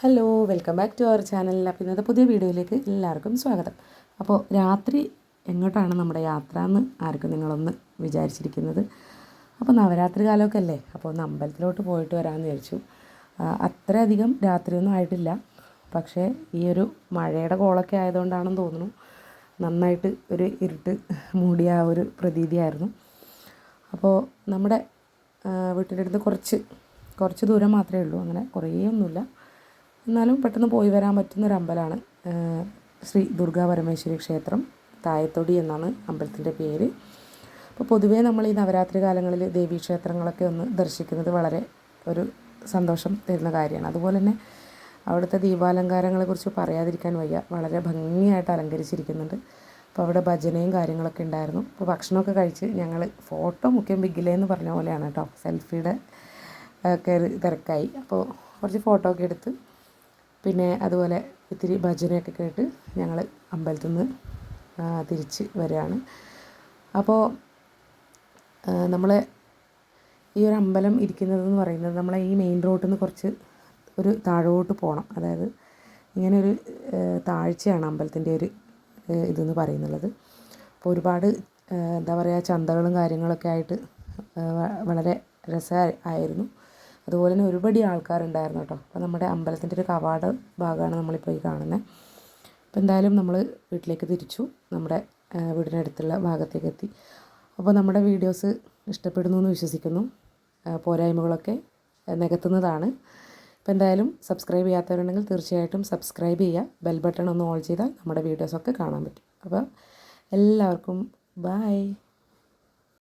Hello welcome back to our channel അപ്പോൾ ഇന്നത്തെ പുതിയ വീഡിയോയിലേക്ക് എല്ലാവർക്കും സ്വാഗതം. അപ്പോൾ രാത്രി എങ്ങോട്ടാണ് നമ്മുടെ യാത്ര എന്ന് ആർക്കും നിങ്ങളൊന്ന് വിചാരിച്ചിരിക്കുന്നത്? അപ്പോൾ നവരാത്രി കാലമൊക്കെ അല്ലേ? അപ്പോൾ ഒന്ന് അമ്പലത്തിലോട്ട് പോയിട്ട് വരാമെന്ന് വിചാരിച്ചു. അത്രയധികം രാത്രിയൊന്നും ആയിട്ടില്ല. പക്ഷേ ഈ ഒരു മഴയുടെ കോളൊക്കെ ആയതുകൊണ്ടാണെന്ന് തോന്നുന്നു. നന്നായിട്ട് ഒരു ഇരുട്ട് മൂടിയ ആ ഒരു പ്രതീതിയായിരുന്നു. അപ്പോൾ നമ്മുടെ വീട്ടിന്റെ അടുത്ത് കുറച്ച് കുറച്ച് ദൂരം മാത്രമേ ഉള്ളൂ. അങ്ങനെ കുറേ ഒന്നുമില്ല എന്നാലും പെട്ടെന്ന് പോയി വരാൻ പറ്റുന്ന ഒരു അമ്പലമാണ് ശ്രീ ദുർഗാ പരമേശ്വരി ക്ഷേത്രം തായത്തൊടി എന്നാണ് അമ്പലത്തിന്റെ പേര്. അപ്പോൾ പൊതുവേ നമ്മൾ ഈ നവരാത്രി കാലങ്ങളിൽ ദേവീ ക്ഷേത്രങ്ങളൊക്കെ ഒന്ന് ദർശിക്കുന്നത് വളരെ ഒരു സന്തോഷം തരുന്ന കാര്യമാണ്. അതുപോലെ തന്നെ അവിടുത്തെ ദീപാലങ്കാരങ്ങളെക്കുറിച്ച് പറയാതിരിക്കാൻ വയ്യ വളരെ ഭംഗിയായിട്ട് അലങ്കരിച്ചിരിക്കുന്നുണ്ട്. അപ്പോൾ അവിടെ ഭജനയും കാര്യങ്ങളൊക്കെ ഉണ്ടായിരുന്നു. അപ്പോൾ ഭക്ഷണമൊക്കെ കഴിച്ച് ഞങ്ങൾ ഫോട്ടോ മുഖ്യം ബിഗിലേ എന്ന് പറഞ്ഞ പോലെയാണ് കേട്ടോ സെൽഫിയുടെ ഒരു തിരക്കായി. അപ്പോൾ കുറച്ച് ഫോട്ടോ ഒക്കെ എടുത്ത് പിന്നെ അതുപോലെ ഇത്തിരി ഭജനയൊക്കെ കേട്ട് ഞങ്ങൾ അമ്പലത്തിൽ നിന്ന് തിരിച്ച് വരികയാണ് അപ്പോൾ നമ്മൾ ഈ ഒരു അമ്പലം ഇരിക്കുന്നതെന്ന് പറയുന്നത് നമ്മളെ ഈ മെയിൻ റോഡിൽ നിന്ന് കുറച്ച് ഒരു താഴോട്ട് പോകണം അതായത് ഇങ്ങനെ ഒരു താഴ്ചയാണ് അമ്പലത്തിന്റെ ഒരു ഇതെന്ന് പറയുന്നുള്ളത് അപ്പോൾ ഒരുപാട് എന്താ പറയുക ചന്തകളും കാര്യങ്ങളൊക്കെ ആയിട്ട് വളരെ രസമായിരുന്നു അതുപോലെ തന്നെ ഒരുപടി ആൾക്കാരുണ്ടായിരുന്നു കേട്ടോ. അപ്പോൾ നമ്മുടെ അമ്പലത്തിന്റെ ഒരു കവാട ഭാഗമാണ് നമ്മളിപ്പോൾ ഈ കാണുന്നത് അപ്പോൾ എന്തായാലും നമ്മൾ വീട്ടിലേക്ക് തിരിച്ചു. നമ്മുടെ വീടിനടുത്തുള്ള ഭാഗത്തേക്ക് എത്തി. അപ്പോൾ നമ്മുടെ വീഡിയോസ് ഇഷ്ടപ്പെടുന്നു എന്ന് വിശ്വസിക്കുന്നു. പോരായ്മകളൊക്കെ നികത്തുന്നതാണ്. അപ്പോൾ എന്തായാലും സബ്സ്ക്രൈബ് ചെയ്യാത്തവരുണ്ടെങ്കിൽ തീർച്ചയായിട്ടും സബ്സ്ക്രൈബ് ചെയ്യുക. ബെൽ ബട്ടൺ ഒന്ന് ഓൺ ചെയ്താൽ നമ്മുടെ വീഡിയോസൊക്കെ കാണാൻ പറ്റും. അപ്പോൾ എല്ലാവർക്കും ബായ്